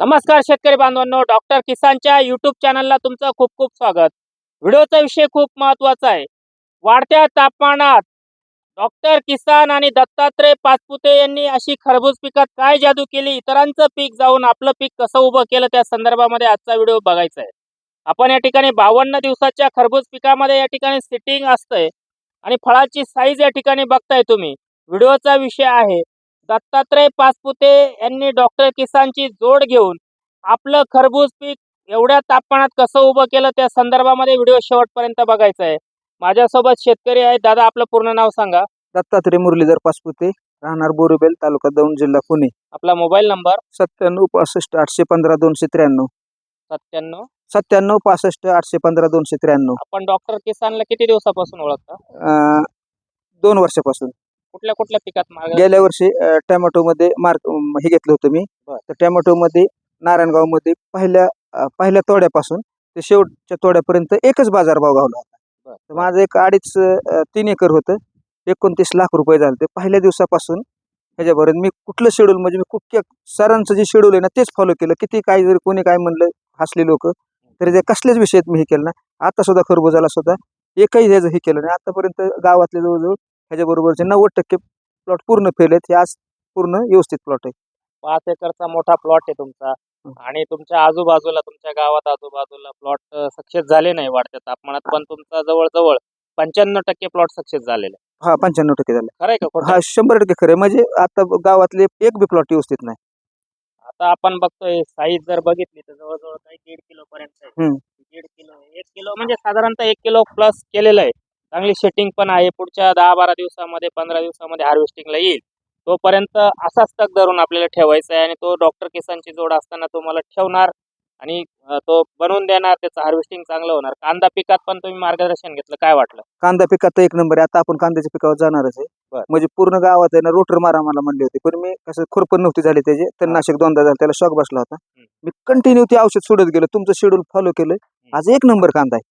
नमस्कार शेतकरी बांधवांनो डॉक्टर किसानच्या युट्यूब चॅनलला तुमचं खूप खूप स्वागत. व्हिडिओचा विषय खूप महत्त्वाचा आहे. वाढत्या तापमानात डॉक्टर किसान आणि दत्तात्रय पाचपुते यांनी अशी खरबूज पिकात काय जादू केली? इतरांचं पीक जाऊन आपलं पीक कसं उभं केलं? त्या संदर्भामध्ये आजचा व्हिडिओ बघायचा आहे. आपण या ठिकाणी बावन्न दिवसाच्या खरबूज पिकामध्ये या ठिकाणी सिटिंग असतंय आणि फळाची साईज या ठिकाणी बघताय तुम्ही. व्हिडिओचा विषय आहे दत्तात्रय पाचपुते यांनी डॉक्टर किसानची जोड घेऊन आपलं खरबूज पीक एवढ्या तापमानात कसं उभं केलं त्या संदर्भामध्ये व्हिडिओ शेवटपर्यंत बघायचा आहे. माझ्यासोबत शेतकरी आहेत. दादा आपलं पूर्ण नाव सांगा. दत्तात्रय मुरलीधर पाचपुते राहणार बोरुबेल तालुका दौंड जिल्हा पुणे. आपला मोबाईल नंबर? सत्त्याण्णव पासष्ट आठशे पंधरा दोनशे त्र्याण्णव. सत्त्याण्णव? सत्त्याण्णव पासष्ट आठशे पंधरा दोनशे त्र्याण्णव. आपण डॉक्टर किसानला किती दिवसापासून ओळखता? अं, दोन वर्षापासून. कुठल्या कुठल्या पिकात गेल्या वर्षी टॅमॅटो मध्ये मार्क हे घेतलं होतं मी. तर टॅमॅटो मध्ये नारायणगावमध्ये पहिल्या पहिल्या तोड्यापासून ते शेवटच्या तोड्यापर्यंत एकच बाजारभाव गावला होता. तर माझं एक अडीच तीन एकर होतं. एकोणतीस लाख रुपये झाले ते पहिल्या दिवसापासून ह्याच्याबरोबर मी कुठलं शेड्यूल म्हणजे मी खूप सरांचं जे शेड्यूल आहे ना तेच फॉलो केलं. किती काय जरी कोणी काय म्हणलं हसले लोक तरी ते कसल्याच विषयात मी हे केलं ना आता सुद्धा खरबुजाला सुद्धा एकही ह्याचं हे केलं नाही. आतापर्यंत गावातले जवळजवळ ह्याच्याबरोबरचे नव्वद टक्के प्लॉट पूर्ण फेल आहेत हे आज पूर्ण व्यवस्थित प्लॉट आहे पाच एकरचा मोठा प्लॉट आहे तुमचा. आणि तुमच्या आजूबाजूला तुमच्या गावात आजूबाजूला प्लॉट सक्सेस झाले नाही वाढत्या तापमानात पण तुमचा जवळजवळ पंच्याण्णव टक्के प्लॉट सक्सेस झालेले आहे. हा पंच्याण्णव टक्के झाले खरंय का खोटं? हा शंभर टक्के खरं आहे. म्हणजे आता गावातले एक बी प्लॉट व्यवस्थित नाही आता आपण बघतोय साईज जर बघितली तर जवळजवळ काही दीड किलो पर्यंत आहे. दीड किलो एक किलो म्हणजे साधारणतः एक किलो प्लस केलेलं आहे चांगली सेटिंग पण आहे. पुढच्या दहा बारा दिवसामध्ये पंधरा दिवसामध्ये हार्वेस्टिंगला येईल. तोपर्यंत असाच तक धरून आपल्याला ठेवायचा आहे आणि तो डॉक्टर किसानची जोड असताना तुम्हाला ठेवणार आणि तो बनवून देणार. त्याचं हार्वेस्टिंग चांगलं होणार. कांदा पिकात पण तुम्ही मार्गदर्शन घेतलं. काय वाटलं? कांदा पिकात एक नंबर आहे. आता आपण कांद्याच्या पिकावर जाणारच आहे. म्हणजे पूर्ण गावात आहे ना रोटर मारा मला म्हणले होते. पण मी कसं खुरपण नव्हती झाली त्याचे. तर. नाशिक दोनदा झालं. त्याला शॉक बसला होता. मी कंटिन्यू ते औषध सोडत गेलो. तुमचं शेड्यूल फॉलो केलं आज एक नंबर कांदा आहे.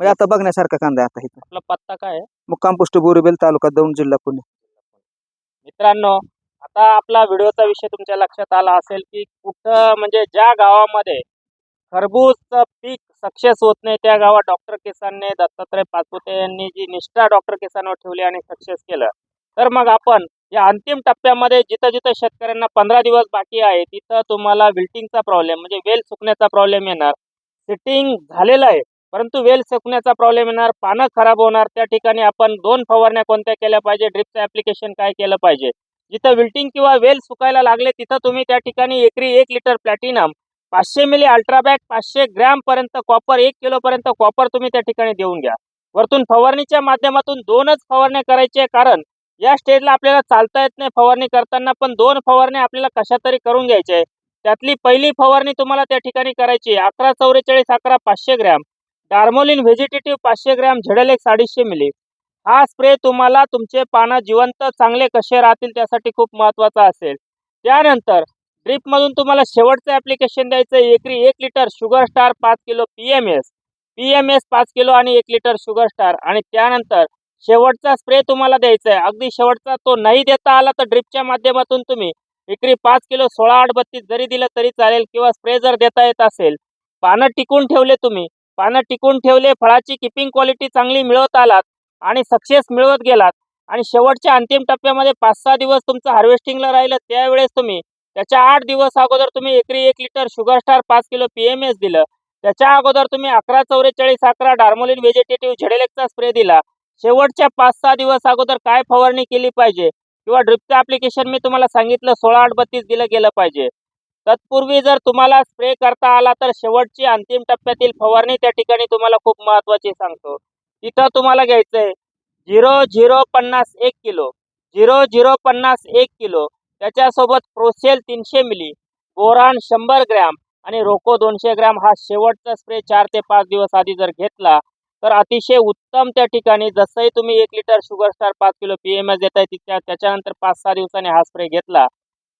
म्हणजे आता बघण्यासारखा कांदा आहे आता इथं. आपला पत्ता काय आहे? मग कंपोस्ट बोरुबेल तालुका दौंड जिल्हा पुणे. मित्रांनो आता आपला व्हिडिओचा विषय तुमच्या लक्षात आला असेल की कुठं म्हणजे ज्या गावामध्ये खरबूजचं पीक सक्सेस होत नाही त्या गावात डॉक्टर किसानने दत्तात्रय पाचपुते यांनी जी निष्ठा डॉक्टर किसानवर ठेवली आणि सक्सेस केलं. तर मग आपण या अंतिम टप्प्यामध्ये जिथं जिथं शेतकऱ्यांना पंधरा दिवस बाकी आहे तिथं तुम्हाला विल्टिंगचा प्रॉब्लेम म्हणजे वेल सुकण्याचा प्रॉब्लेम येणार. सिटिंग झालेलं आहे. परंतु वेल सुकण्याचा प्रॉब्लेम येणार पानं खराब होणार त्या ठिकाणी आपण दोन फवारण्या कोणत्या केल्या पाहिजे ड्रिपचं ऍप्लिकेशन काय केलं पाहिजे. जिथं विल्टिंग किंवा वेल सुकायला लागले तिथं तुम्ही त्या ठिकाणी एकरी एक लिटर प्लॅटिनम पाचशे मिली अल्ट्राबॅक पाचशे ग्रॅम पर्यंत कॉपर एक किलोपर्यंत कॉपर तुम्ही त्या ठिकाणी देऊन घ्या. वरतून फवारणीच्या माध्यमातून दोनच फवारण्या करायचे कारण या स्टेजला आपल्याला चालता येत नाही फवारणी करताना पण दोन फवारण्या आपल्याला कशा तरी करून घ्यायच्या आहे. त्यातली पहिली फवारणी तुम्हाला त्या ठिकाणी करायची अकरा चौवेचाळीस अकरा पाचशे ग्रॅम टार्मोलिन व्हेजिटेटिव्ह पाचशे ग्रॅम झेडल एक साडीशे मिली. हा स्प्रे तुम्हाला तुमचे पानं जिवंत चांगले कसे राहतील त्यासाठी खूप महत्त्वाचा असेल. त्यानंतर ड्रीपमधून तुम्हाला शेवटचं ॲप्लिकेशन द्यायचं एकरी एक लिटर शुगर स्टार पाच kilo P M S P M S पाच किलो आणि एक लिटर शुगर स्टार आणि त्यानंतर शेवटचा स्प्रे तुम्हाला द्यायचा आहे. अगदी शेवटचा तो नाही देता आला तर ड्रिपच्या माध्यमातून तुम्ही एकरी पाच किलो सोळा आठ बत्तीस जरी दिलं तरी चालेल किंवा स्प्रे जर देता येत असेल पानं टिकून ठेवले तुम्ही पानं टिकून ठेवले फळाची किपिंग क्वालिटी चांगली मिळवत आलात आणि सक्सेस मिळवत गेलात. आणि शेवटच्या अंतिम टप्प्यामध्ये पाच सहा दिवस तुमचं हार्वेस्टिंगला राहिलं त्यावेळेस तुम्ही त्याच्या आठ दिवस अगोदर तुम्ही एकरी एक लिटर शुगर स्टार पाच किलो पी एम एस दिलं. त्याच्या अगोदर तुम्ही अकरा चौवेचाळीस अकरा डार्मोलिन व्हेजिटेटिव्ह झेडेलेकचा स्प्रे दिला. शेवटच्या पाच सहा दिवस अगोदर काय फवारणी केली पाहिजे किंवा ड्रिपचं ॲप्लिकेशन मी तुम्हाला सांगितलं सोळा आठ बत्तीस दिलं गेलं पाहिजे. तत्पूर्वी जर तुम्हाला स्प्रे करता आला तर शेवटची अंतिम टप्प्यातील फवारणी त्या ठिकाणी तुम्हाला खूप महत्वाची सांगतो. तिथं तुम्हाला घ्यायचं आहे झिरो झिरो पन्नास एक किलो झिरो झिरो पन्नास एक किलो त्याच्यासोबत प्रोसेल तीनशे मिली बोरान शंभर ग्रॅम आणि रोको दोनशे ग्रॅम हा शेवटचा स्प्रे चार ते पाच दिवस आधी जर घेतला तर अतिशय उत्तम त्या ठिकाणी जसंही तुम्ही एक लिटर शुगर स्टार पाच किलो पी एम एस देताय तिच्या त्याच्यानंतर पाच सहा दिवसांनी हा स्प्रे घेतला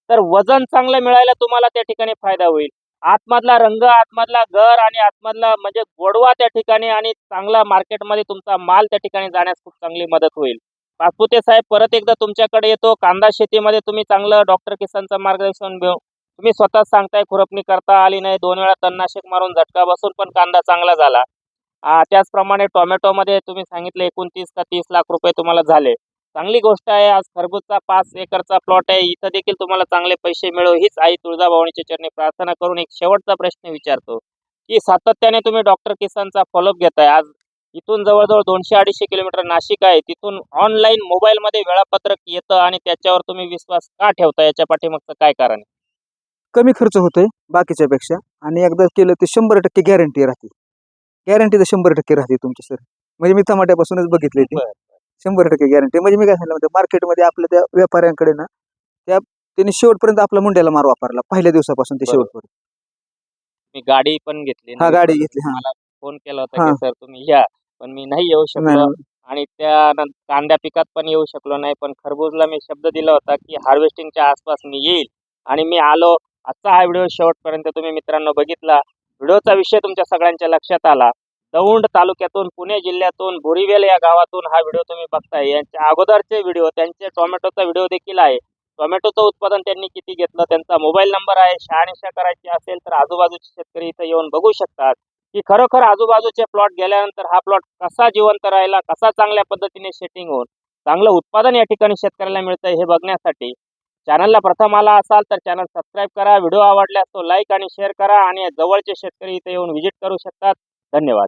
तर वजन चांगलं मिळायला तुम्हाला त्या ठिकाणी फायदा होईल. आतमधला रंग आतमधला घर आणि आतमधला म्हणजे गोडवा त्या ठिकाणी आणि चांगला मार्केटमध्ये तुमचा माल त्या ठिकाणी जाण्यास खूप चांगली मदत होईल. पाचपुते साहेब परत एकदा तुमच्याकडे येतो. कांदा शेतीमध्ये तुम्ही चांगलं डॉक्टर किसानचं मार्गदर्शन घेऊ- तुम्ही स्वतः सांगताय खुरपणी करता आली नाही. दोन वेळा तणनाशक मारून झटका बसून पण कांदा चांगला झाला. त्याचप्रमाणे टोमॅटोमध्ये तुम्ही सांगितलं एकोणतीस का तीस लाख रुपये तुम्हाला झाले. चांगली गोष्ट आहे. आज खरबूजचा पाच एकरचा प्लॉट आहे. इथं देखील तुम्हाला चांगले पैसे मिळो हीच आई तुळजाभवानीच्या चरणी प्रार्थना करून एक शेवटचा प्रश्न विचारतो. की सातत्याने तुम्ही डॉक्टर किसानचा फॉलोअप घेताय. आज इथून जवळजवळ दोनशे अडीचशे किलोमीटर नाशिक आहे. तिथून ऑनलाईन मोबाईलमध्ये वेळापत्रक येतं आणि त्याच्यावर तुम्ही विश्वास का ठेवता याच्या पाठीमागचं काय कारण आहे? कमी खर्च होतोय बाकीच्या पेक्षा आणि एकदा केलं ते शंभर टक्के गॅरंटी राहते. गॅरंटी तर शंभर टक्के राहते तुमची सर म्हणजे मी टमाट्यापासूनच बघितले ते. शंभर टक्के गॅरंटी म्हणजे मी काय सांगितलं म्हणजे मार्केटमध्ये आपल्या त्या व्यापाऱ्यांकडे ना त्या त्यांनी शेवटपर्यंत आपला मुंड्याला मार वापरला पहिल्या दिवसापासून ते बरोबर. शेवटपर्यंत. मी गाडी पण घेतली हा. गाडी घेतली हा. मला फोन केला होता हा. की सर तुम्ही या पण मी नाही येऊ शकलो नाही, आणि त्या कांद्या पिकात पण येऊ शकलो नाही पण खरबूजला मी शब्द दिला होता की हार्वेस्टिंगच्या आसपास मी येईल. आणि मी आलो. आजचा हा व्हिडिओ शेवटपर्यंत तुम्ही मित्रांनो बघितला. व्हिडिओचा विषय तुमच्या सगळ्यांच्या लक्षात आला. दौंड तालुक्यातून पुणे जिल्ह्यातून बोरीवेल या गावातून हा व्हिडिओ तुम्ही बघताय. यांच्या अगोदरचे व्हिडिओ त्यांचे टोमॅटोचा व्हिडिओ देखील आहे. टोमॅटोचं उत्पादन त्यांनी किती घेतलं त्यांचा मोबाईल नंबर आहे. शहानिशा करायची असेल तर आजूबाजूचे शेतकरी इथं येऊन बघू शकतात. की खरोखर आजूबाजूचे प्लॉट गेल्यानंतर हा प्लॉट कसा जिवंत राहिला कसा चांगल्या पद्धतीने सेटिंग होऊन चांगलं उत्पादन या ठिकाणी शेतकऱ्याला मिळतंय हे बघण्यासाठी. चॅनलला प्रथम आला असाल तर चॅनल सबस्क्राईब करा. व्हिडिओ आवडल्यास तो लाईक आणि शेअर करा आणि जवळचे शेतकरी इथे येऊन व्हिजिट करू शकतात. धन्यवाद.